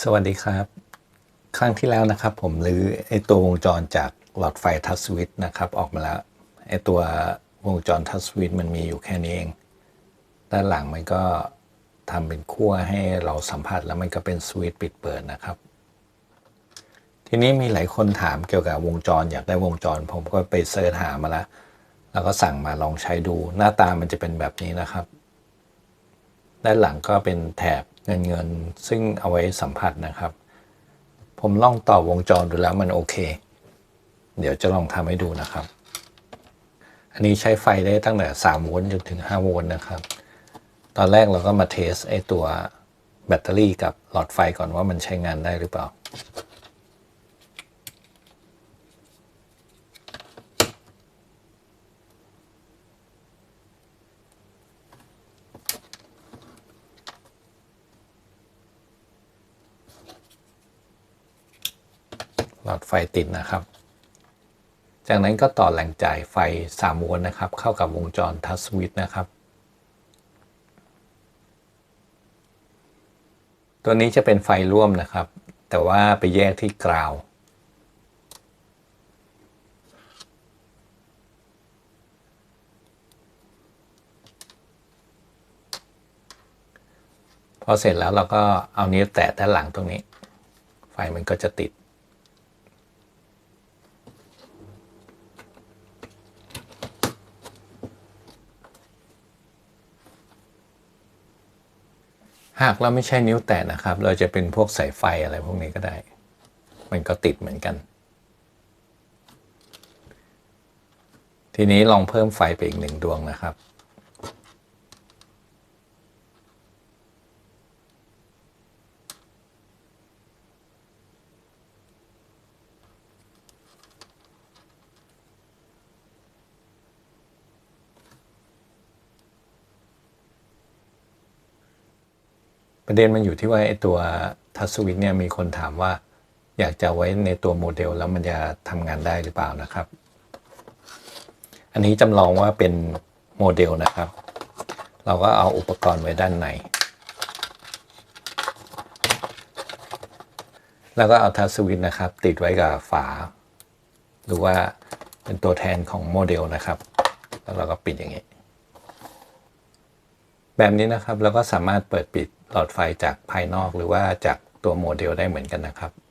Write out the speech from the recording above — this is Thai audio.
สวัสดีครับ ครั้งที่แล้วนะครับผมรื้อไอตัววงจรจากหลอดไฟทัชสวิตนะครับออกมาแล้วไอตัววงจรทัชสวิตมันมีอยู่แค่นี้เอง ด้านหลังมันก็ทำเป็นขั้วให้เราสัมผัสแล้วมันก็เป็นสวิตปิดเปิดนะครับ ทีนี้มีหลายคนถามเกี่ยวกับวงจรอยากได้วงจร ผมก็ไปเสิร์ชหามาแล้ว แล้วก็สั่งมาลองใช้ดู หน้าตามันจะเป็นแบบนี้นะครับ ด้านหลังก็เป็นแถบ เงินเงินซึ่งเอาไว้สัมผัสนะครับ ผมลองต่อวงจรดูแล้วมันโอเค เดี๋ยวจะลองทำให้ดูนะครับ อันนี้ใช้ไฟได้ตั้งแต่ 3 โวลต์จนถึง 5 โวลต์นะครับ ตอนแรกเราก็มาเทสไอตัวแบตเตอรี่กับหลอดไฟก่อนว่ามันใช้งานได้หรือเปล่า หลอดไฟติดนะครับ จากนั้นก็ต่อแหล่งจ่ายไฟ3โวลนะครับ เข้ากับวงจรทัชสวิตนะครับ ตัวนี้จะเป็นไฟร่วมนะครับ แต่ว่าไปแยกที่กราวพอเสร็จแล้วเราก็เอานิ้วแตะด้านหลังตรงนี้ ไฟมันก็จะติด หากเราไม่ใช่นิ้วแตะนะครับ เราจะเป็นพวกสายไฟอะไรพวกนี้ก็ได้ มันก็ติดเหมือนกัน ทีนี้ลองเพิ่มไฟไปอีกหนึ่งดวงนะครับ ประเด็นมันอยู่ที่ว่าไอ้ตัวทัชสวิตเนี่ยมีคนถามว่า อยากจะไว้ในตัวโมเดลแล้วมันจะทำงานได้หรือเปล่านะครับ อันนี้จำลองว่าเป็นโมเดลนะครับ เราก็เอาอุปกรณ์ไว้ด้านใน แล้วก็เอาทัชสวิตนะครับ ติดไว้กับฝา หรือว่าเป็นตัวแทนของโมเดลนะครับ แล้วเราก็ปิดอย่างนี้ แบบนี้นะครับเราก็สามารถเปิดปิด หลอดไฟจากภายนอกหรือว่าจากตัวโมเดลได้เหมือนกันนะครับ